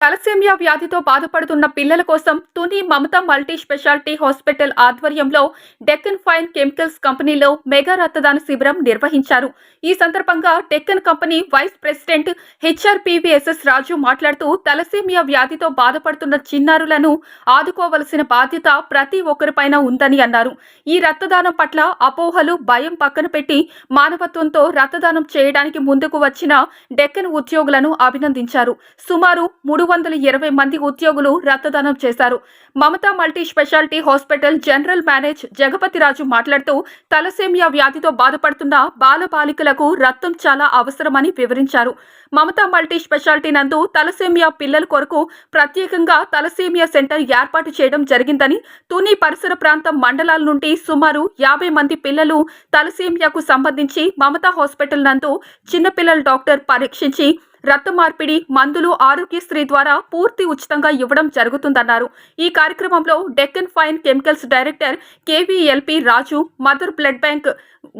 Thalassemia వ్యాధితో బాధపడుతున్న పిల్లల కోసం Tuni Mamata multi speciality hospital ఆధ్వర్యంలో డెక్కన్ ఫైన్ కెమికల్స్ కంపెనీలో మెగా రక్తదాన శిబిరం నిర్వహించారు. ఈ సందర్భంగా Deccan company vice president HRPVSS Raju మాట్లాడుతూ తలసేమియా వ్యాధితో బాధపడుతున్న చిన్నారులను ఆదుకోవలసిన బాధ్యత ప్రతి ఒక్కరిపైన ఉందని అన్నారు. ఈ రక్తదానం పట్ల అపోహలు భయం పక్కన పెట్టి మానవత్వంతో రక్తదానం చేయడానికి ముందుకు వచ్చిన డెక్కన్ ఉద్యోగులను అభినందించారు. సుమారు మూడు వందల ఇరవై మంది ఉద్యోగులు రక్తదానం చేశారు. Mamata multi speciality hospital general manage Jagapathiraju మాట్లాడుతూ తలసేమియా వ్యాధితో బాధపడుతున్న బాలబాలికలకు రక్తం చాలా అవసరమని వివరించారు. మమతా మల్టీ స్పెషాలిటీ నందు తలసేమియా పిల్లల కొరకు ప్రత్యేకంగా తలసేమియా సెంటర్ ఏర్పాటు చేయడం జరిగిందని తుని పరిసర ప్రాంతం మండలాల నుండి సుమారు యాభై మంది పిల్లలు తలసేమియాకు సంబంధించి మమతా హాస్పిటల్ నందు చిన్నపిల్లల డాక్టర్ పరీక్షించి రక్త మార్పిడి మందులు ఆరోగ్యశ్రీ ద్వారా పూర్తి ఉచితంగా ఇవ్వడం జరుగుతుందన్నారు. ఈ కార్యక్రమంలో Deccan fine chemicals director KVLP Raju mother blood bank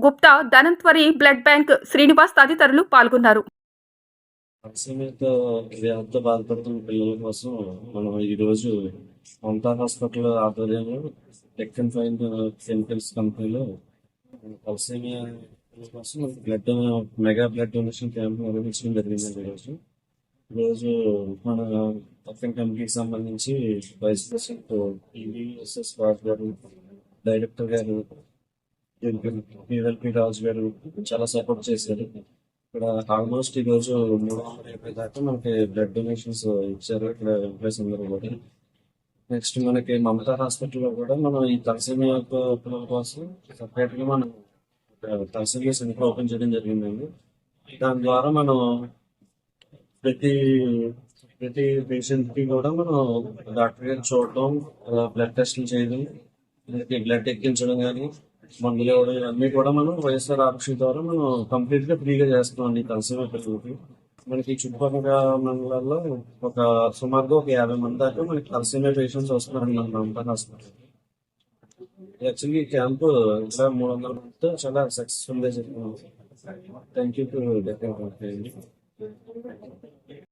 Gupta Dhanvantari blood bank Srinivas తదితరులు పాల్గొన్నారు. అలసీమియాతో వ్యాధితో బాధపడుతున్న పిల్లల కోసం మనం ఈరోజు మమతా హాస్పిటల్ ఆధ్వర్యంలో ఫైన్ కెమికల్స్ కంపెనీలో thalassaemia blood mega blood donation camp నిర్వహించడం జరిగిందండి ఈరోజు ఈరోజు మన టెక్కన్ కమిటీకి సంబంధించి వైస్ ప్రెసిడెంట్ ఈవీఎస్ఎస్ రాజు గారు డైరెక్టర్ గారు పిఎల్పి రాజు గారు చాలా సపోర్ట్ చేశారు. ఇక్కడ ఆల్మోస్ట్ ఈ రోజు మూడు వందల యాభై దాకా మనకి బ్లడ్ డొనేషన్స్ ఇచ్చారు ఇక్కడ ఎంప్లాయీస్ అందరూ కూడా. నెక్స్ట్ మనకి మమతా హాస్పిటల్లో కూడా మనం ఈ తలసేమియా పిల్లల కోసం సపరేట్గా మనం తలసేమియా సెంటర్ ఓపెన్ చేయడం జరిగిందండి. దాని ద్వారా మనం ప్రతి ప్రతి పేషెంట్కి కూడా మనం డాక్టర్ గారు చూడటం బ్లడ్ టెస్ట్లు చేయడం బ్లడ్ ఎక్కించడం కానీ మందులు ఇవ్వడం ఇవన్నీ కూడా మనం వైఎస్ఆర్ ఆరోగ్య ద్వారా మనం కంప్లీట్గా ఫ్రీగా చేస్తున్నాం అండి తలసేమియా పిల్లలకి మనకి చుట్టుపక్కల మండలాల్లో ఒక సుమారుగా ఒక యాభై మంది దాకా మనకి తలసేమియా పేషెంట్స్ వస్తున్నారు మన హాస్పిటల్ యాక్చువల్లీ ఈ క్యాంపు ఇంకా మూడు వందల మందితో చాలా సక్సెస్ఫుల్గా జరిగింది థ్యాంక్ యూ టు